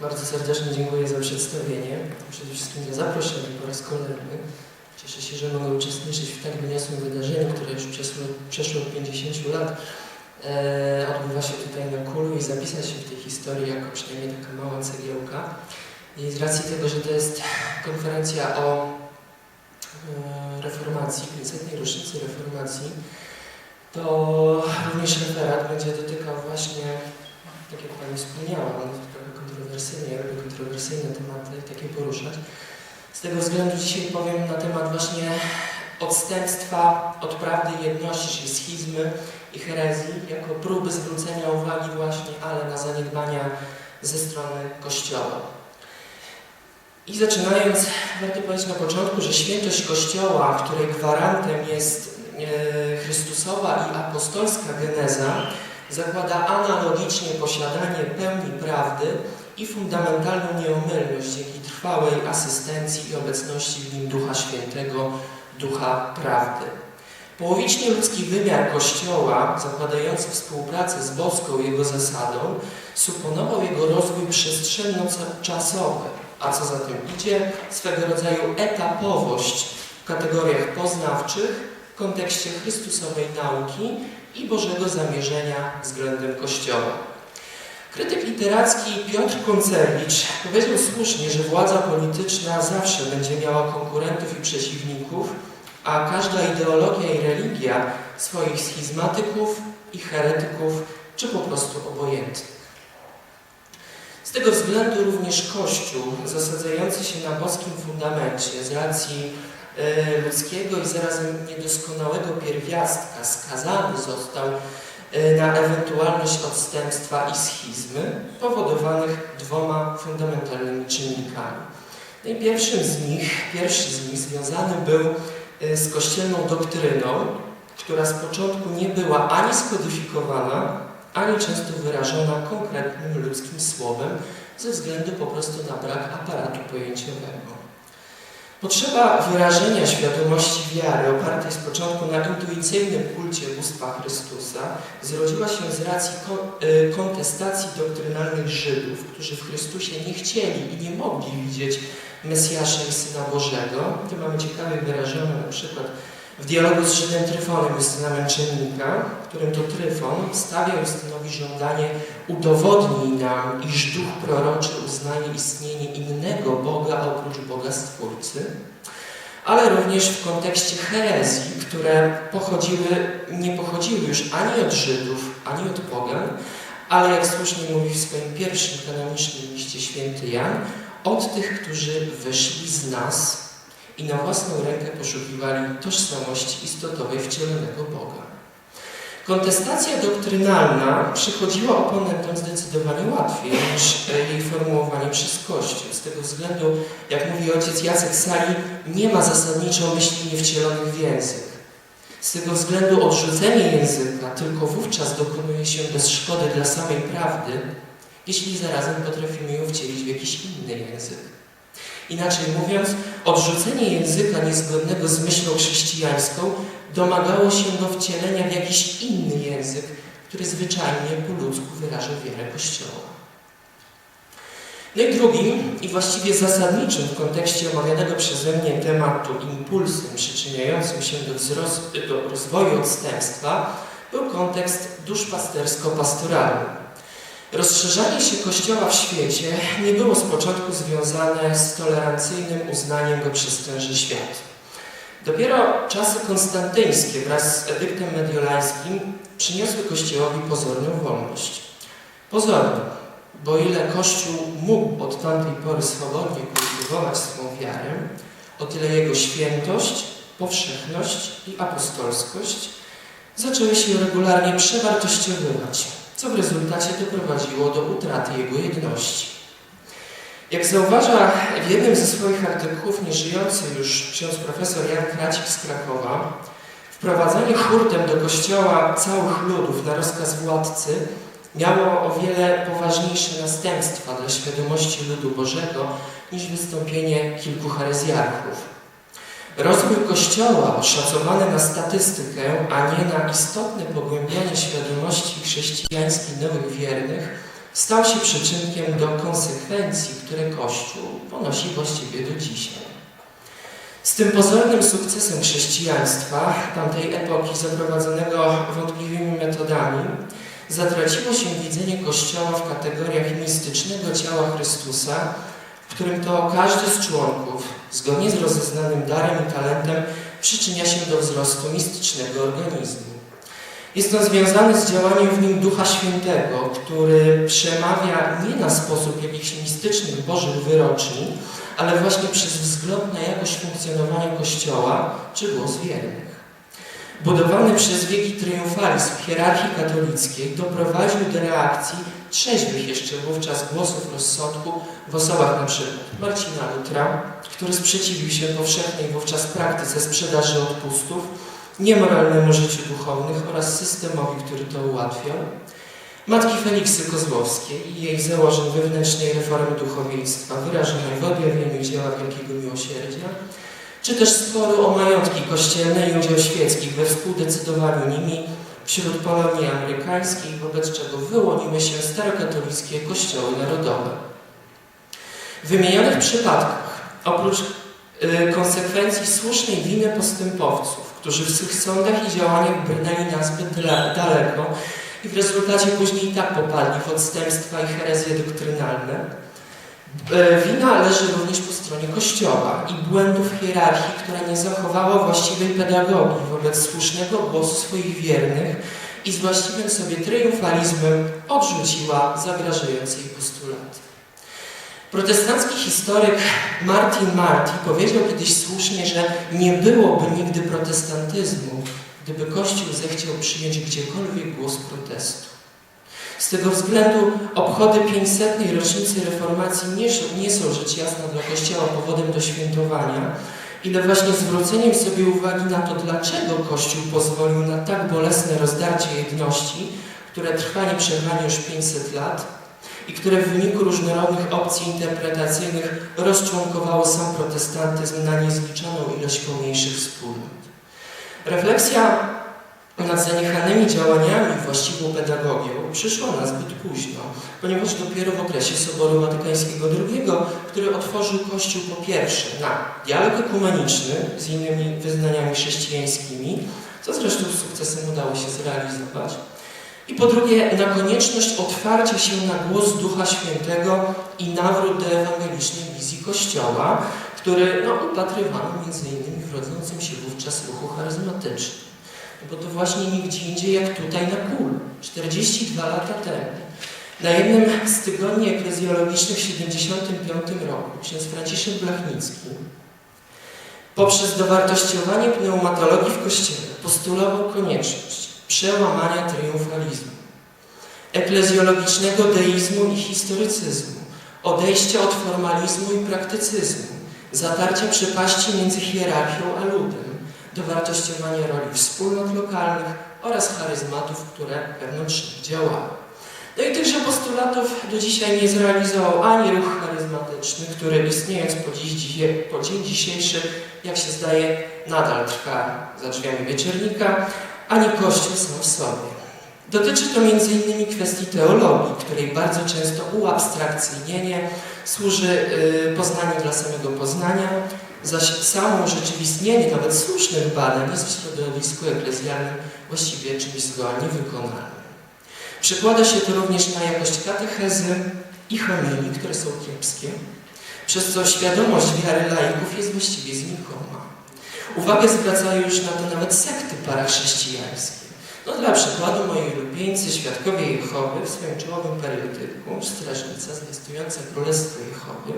Bardzo serdecznie dziękuję za przedstawienie, przede wszystkim za zaproszenie po raz kolejny. Cieszę się, że mogę uczestniczyć w tak wyniosłym wydarzeniu, które już przeszło, przeszło od 50 lat. E, odbywa się tutaj na Kulu i zapisać się w tej historii jako przynajmniej taka mała cegiełka. I z racji tego, że to jest konferencja o e, reformacji, 500. rocznicy reformacji, to również referat będzie dotykał właśnie, tak jak Pani wspomniała, kontrowersyjny, ja kontrowersyjne tematy takie poruszać. Z tego względu dzisiaj powiem na temat właśnie odstępstwa od prawdy jedności, czyli schizmy i herezji, jako próby zwrócenia uwagi właśnie, ale na zaniedbania ze strony Kościoła. I zaczynając, warto powiedzieć na początku, że świętość Kościoła, której gwarantem jest e, Chrystusowa i apostolska geneza, zakłada analogicznie posiadanie pełni prawdy i fundamentalną nieomylność dzięki trwałej asystencji i obecności w nim Ducha Świętego, Ducha Prawdy. Połowicznie ludzki wymiar Kościoła, zakładający współpracę z boską jego zasadą, suponował jego rozwój przestrzenno-czasowy, a co za tym idzie, swego rodzaju etapowość w kategoriach poznawczych w kontekście Chrystusowej nauki i Bożego zamierzenia względem Kościoła. Krytyk literacki Piotr Koncerwicz powiedział słusznie, że władza polityczna zawsze będzie miała konkurentów i przeciwników, a każda ideologia i religia swoich schizmatyków i heretyków, czy po prostu obojętnych. Z tego względu również Kościół, zasadzający się na boskim fundamencie z racji e, ludzkiego i zarazem niedoskonałego pierwiastka, skazany został na ewentualność odstępstwa i schizmy powodowanych dwoma fundamentalnymi czynnikami. No i pierwszym z nich, pierwszy z nich związany był e, z kościelną doktryną, która z początku nie była ani skodyfikowana, ani często wyrażona konkretnym ludzkim słowem ze względu po prostu na brak aparatu pojęciowego. Potrzeba wyrażenia świadomości wiary opartej z początku na intuicyjnym kulcie bóstwa Chrystusa zrodziła się z racji y, kontestacji doktrynalnych Żydów, którzy w Chrystusie nie chcieli i nie mogli widzieć Mesjasza i Syna Bożego. To mamy ciekawie wyrażone na przykład w dialogu z Żydem Tryfonem Justyna Męczennika, w którym to Tryfon stawia Justynowi żądanie udowodnij nam, iż duch proroczy uznaje istnienie innego Boga oprócz Boga Stwórcy, ale również w kontekście herezji, które pochodziły, nie pochodziły już ani od Żydów, ani od pogan, ale jak słusznie mówi w swoim pierwszym kanonicznym liście święty Jan, od tych, którzy wyszli z nas i na własną rękę poszukiwali tożsamości istotowej wcielonego Boga. Kontestacja doktrynalna przychodziła oponentom zdecydowanie łatwiej niż e, jej formułowanie przez Kościół. Z tego względu, jak mówi ojciec Jacek Sali, nie ma zasadniczo myśli niewcielonych w język. Z tego względu odrzucenie języka tylko wówczas dokonuje się bez szkody dla samej prawdy, jeśli zarazem potrafimy ją wcielić w jakiś inny język. Inaczej mówiąc, odrzucenie języka niezgodnego z myślą chrześcijańską domagało się go wcielenia w jakiś inny język, który zwyczajnie po ludzku wyraża wiarę Kościoła. No i drugim i właściwie zasadniczym w kontekście omawianego przeze mnie tematu impulsem przyczyniającym się do, do rozwoju odstępstwa był kontekst duszpastersko-pastoralny. Rozszerzanie się Kościoła w świecie nie było z początku związane z tolerancyjnym uznaniem go przez tenże świat. Dopiero czasy konstantyńskie wraz z edyktem mediolańskim przyniosły Kościołowi pozorną wolność. Pozorną, bo ile Kościół mógł od tamtej pory swobodnie kultywować swą wiarę, o tyle jego świętość, powszechność i apostolskość zaczęły się regularnie przewartościowywać co w rezultacie doprowadziło do utraty jego jedności. Jak zauważa w jednym ze swoich artykułów nieżyjący już ksiądz profesor Jan Kracik z Krakowa, wprowadzanie hurtem do kościoła całych ludów na rozkaz władcy miało o wiele poważniejsze następstwa dla świadomości ludu Bożego niż wystąpienie kilku herezjarchów. Rozwój Kościoła oszacowany na statystykę, a nie na istotne pogłębianie świadomości chrześcijańskiej nowych wiernych, stał się przyczynkiem do konsekwencji, które Kościół ponosi właściwie do dzisiaj. Z tym pozornym sukcesem chrześcijaństwa tamtej epoki zaprowadzonego wątpliwymi metodami zatraciło się widzenie Kościoła w kategoriach mistycznego ciała Chrystusa, którym to każdy z członków, zgodnie z rozeznanym darem i talentem, przyczynia się do wzrostu mistycznego organizmu. Jest to związane z działaniem w nim Ducha Świętego, który przemawia nie na sposób jakichś mistycznych Bożych wyroczni, ale właśnie przez wzgląd na jakość funkcjonowania Kościoła czy głos wiernych. Budowany przez wieki triumfalizm hierarchii katolickiej doprowadził do reakcji trzeźwych jeszcze wówczas głosów rozsądku w osobach przykład Marcina Lutra, który sprzeciwił się powszechnej wówczas praktyce sprzedaży odpustów, niemoralnemu życiu duchownych oraz systemowi, który to ułatwiał, matki Feliksy Kozłowskiej i jej założeń wewnętrznej reformy duchowieństwa wyrażonej w objawieniu dzieła Wielkiego Miłosierdzia, czy też sporu o majątki kościelne i udział świeckich we współdecydowaniu nimi wśród Polonii amerykańskiej, wobec czego wyłoniły się starokatolickie kościoły narodowe. W wymienionych przypadkach, oprócz y, konsekwencji słusznej winy postępowców, którzy w swych sądach i działaniach brnęli nazbyt daleko i w rezultacie później tak popadli w odstępstwa i herezje doktrynalne, Wina leży również po stronie Kościoła i błędów hierarchii, która nie zachowała właściwej pedagogii wobec słusznego głosu swoich wiernych i z właściwym sobie triumfalizmem odrzuciła zagrażające jej postulaty. Protestancki historyk Martin Marty powiedział kiedyś słusznie, że nie byłoby nigdy protestantyzmu, gdyby Kościół zechciał przyjąć gdziekolwiek głos protestu. Z tego względu obchody 500. rocznicy reformacji nie, nie są rzecz jasna dla Kościoła powodem do świętowania, ile właśnie zwróceniem sobie uwagi na to, dlaczego Kościół pozwolił na tak bolesne rozdarcie jedności, które trwa nieprzerwanie już 500 lat i które w wyniku różnorodnych opcji interpretacyjnych rozczłonkowało sam protestantyzm na niezliczoną ilość pomniejszych wspólnot. Refleksja nad zaniechanymi działaniami właściwą pedagogią przyszła na zbyt późno, ponieważ dopiero w okresie Soboru Watykańskiego II, który otworzył Kościół po pierwsze na dialog ekumeniczny z innymi wyznaniami chrześcijańskimi, co zresztą z sukcesem udało się zrealizować, i po drugie na konieczność otwarcia się na głos Ducha Świętego i nawrót do ewangelicznej wizji Kościoła, który no, upatrywano innymi w rodzącym się wówczas ruchu charyzmatycznym. Bo to właśnie nigdzie indziej jak tutaj na kul, 42 lata temu. Na jednym z tygodni eklezjologicznych w 1975 roku ksiądz Franciszek Blachnicki poprzez dowartościowanie pneumatologii w Kościele postulował konieczność przełamania triumfalizmu, eklezjologicznego deizmu i historycyzmu, odejścia od formalizmu i praktycyzmu, zatarcia przepaści między hierarchią a ludem, dowartościowania roli wspólnot lokalnych oraz charyzmatów, które wewnątrz działały. No i tychże postulatów do dzisiaj nie zrealizował ani ruch charyzmatyczny, który istniejąc po, dziś, po dzień dzisiejszy, jak się zdaje, nadal trwa za drzwiami wieczornika, ani Kościół sam w sobie. Dotyczy to m.in. kwestii teologii, której bardzo często uabstrakcyjnienie służy y, poznaniu dla samego poznania, zaś samo urzeczywistnienie nawet słusznych badań jest w środowisku eklezjalnym właściwie czymś zgoła niewykonalnym. Przekłada się to również na jakość katechezy i homilii, które są kiepskie, przez co świadomość wiary laików jest właściwie znikoma. Uwagę zwracają już na to nawet sekty parachrześcijańskie. No dla przykładu moi ulubieńcy Świadkowie Jehowy w swoim czołowym periodyku Strażnica zwiastująca Królestwo Jehowy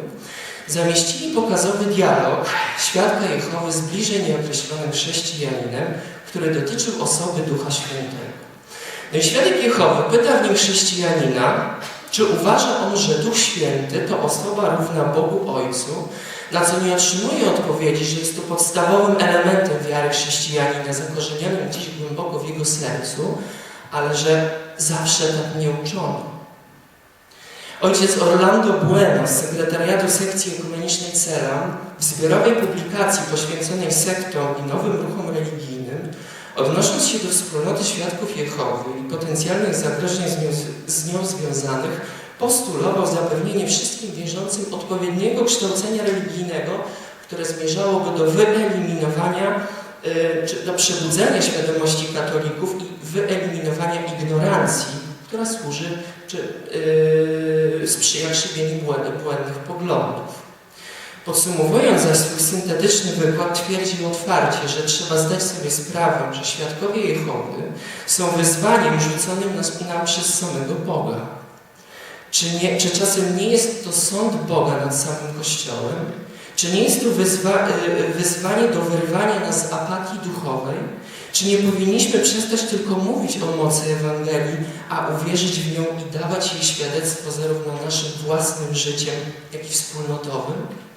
zamieścili pokazowy dialog Świadka Jehowy z bliżej nieokreślonym chrześcijaninem, który dotyczył osoby Ducha Świętego. No i Świadek Jehowy pyta w nim chrześcijanina, czy uważa on, że Duch Święty to osoba równa Bogu Ojcu, na co nie otrzymuje odpowiedzi, że jest to podstawowym elementem wiary chrześcijanina, zakorzenionym gdzieś głęboko w jego sercu, ale że zawsze tak nie uczono. Ojciec Orlando Bueno z sekretariatu sekcji ekumenicznej CELA w zbiorowej publikacji poświęconej sektom i nowym ruchom religijnym, odnosząc się do wspólnoty świadków Jehowy i potencjalnych zagrożeń z nią, związanych, postulował zapewnienie wszystkim wierzącym odpowiedniego kształcenia religijnego, które zmierzałoby do wyeliminowania y, czy do przebudzenia świadomości katolików i wyeliminowania ignorancji, która służy czy yy, sprzyja krzywieniu błędnych poglądów. Podsumowując zaś swój syntetyczny wykład, twierdził otwarcie, że trzeba zdać sobie sprawę, że świadkowie Jehowy są wyzwaniem rzuconym na, nam przez samego Boga. Czy, nie, czy czasem nie jest to sąd Boga nad samym Kościołem? Czy nie jest to wyzwa, y, wyzwanie do wyrwania nas z apatii duchowej? Czy nie powinniśmy przestać tylko mówić o mocy Ewangelii, a uwierzyć w nią i dawać jej świadectwo zarówno naszym własnym życiem, jak i wspólnotowym?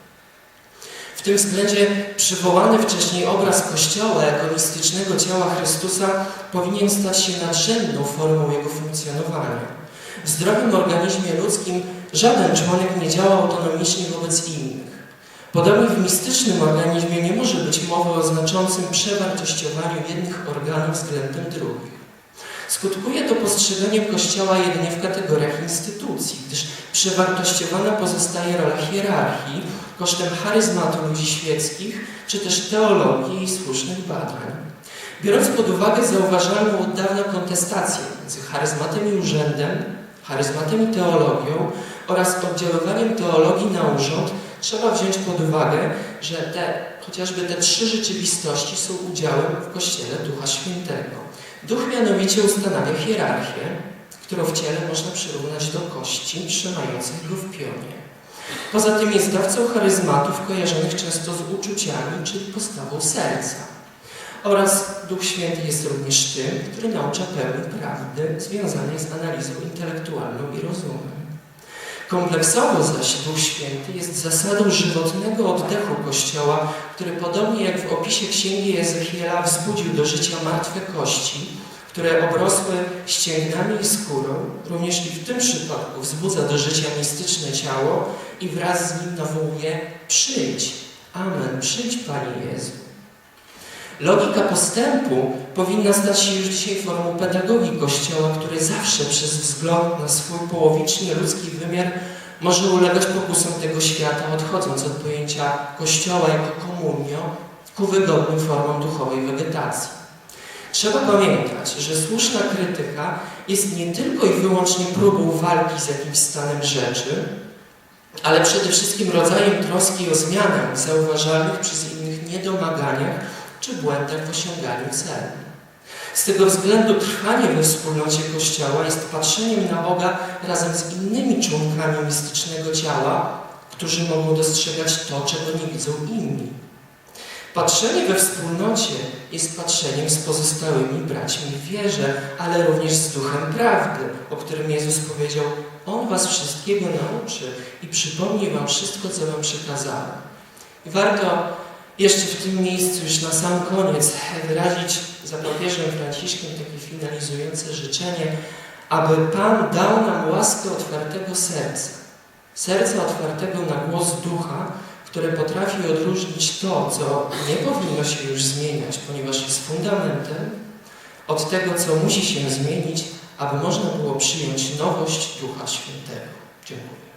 W tym względzie przywołany wcześniej obraz Kościoła jako mistycznego ciała Chrystusa powinien stać się nadrzędną formą jego funkcjonowania. W zdrowym organizmie ludzkim żaden członek nie działa autonomicznie wobec innych. Podobnie w mistycznym organizmie nie może być mowy o znaczącym przewartościowaniu jednych organów względem drugich. Skutkuje to postrzeganiem Kościoła jedynie w kategoriach instytucji, gdyż przewartościowana pozostaje rola hierarchii kosztem charyzmatu ludzi świeckich, czy też teologii i słusznych badań. Biorąc pod uwagę zauważalną od dawna kontestację między charyzmatem i urzędem, charyzmatem i teologią oraz oddziaływaniem teologii na urząd, trzeba wziąć pod uwagę, że te, chociażby te trzy rzeczywistości są udziałem w Kościele Ducha Świętego. Duch mianowicie ustanawia hierarchię, którą w ciele można przyrównać do kości trzymających go w pionie. Poza tym jest dawcą charyzmatów kojarzonych często z uczuciami, czyli postawą serca. Oraz Duch Święty jest również tym, który naucza pełni prawdy związanej z analizą intelektualną i rozumem. Kompleksowo zaś Duch Święty jest zasadą żywotnego oddechu Kościoła, który podobnie jak w opisie Księgi Ezechiela wzbudził do życia martwe kości, które obrosły ścięgnami i skórą, również i w tym przypadku wzbudza do życia mistyczne ciało i wraz z nim nawołuje przyjdź, Amen, przyjdź Panie Jezu. Logika postępu powinna stać się już dzisiaj formą pedagogii Kościoła, który zawsze przez wzgląd na swój połowicznie ludzki wymiar może ulegać pokusom tego świata, odchodząc od pojęcia Kościoła jako komunio ku wygodnym formom duchowej wegetacji. Trzeba pamiętać, że słuszna krytyka jest nie tylko i wyłącznie próbą walki z jakimś stanem rzeczy, ale przede wszystkim rodzajem troski o zmianę zauważalnych przez innych niedomaganiach czy błędach w osiąganiu celu. Z tego względu trwanie we wspólnocie Kościoła jest patrzeniem na Boga razem z innymi członkami mistycznego ciała, którzy mogą dostrzegać to, czego nie widzą inni. Patrzenie we wspólnocie jest patrzeniem z pozostałymi braćmi w wierze, ale również z duchem prawdy, o którym Jezus powiedział: On was wszystkiego nauczy i przypomni wam wszystko, co wam przekazałem. Warto jeszcze w tym miejscu, już na sam koniec, wyrazić za papieżem Franciszkiem takie finalizujące życzenie, aby Pan dał nam łaskę otwartego serca. Serca otwartego na głos ducha, które potrafi odróżnić to, co nie powinno się już zmieniać, ponieważ jest fundamentem, od tego, co musi się zmienić, aby można było przyjąć nowość Ducha Świętego. Dziękuję.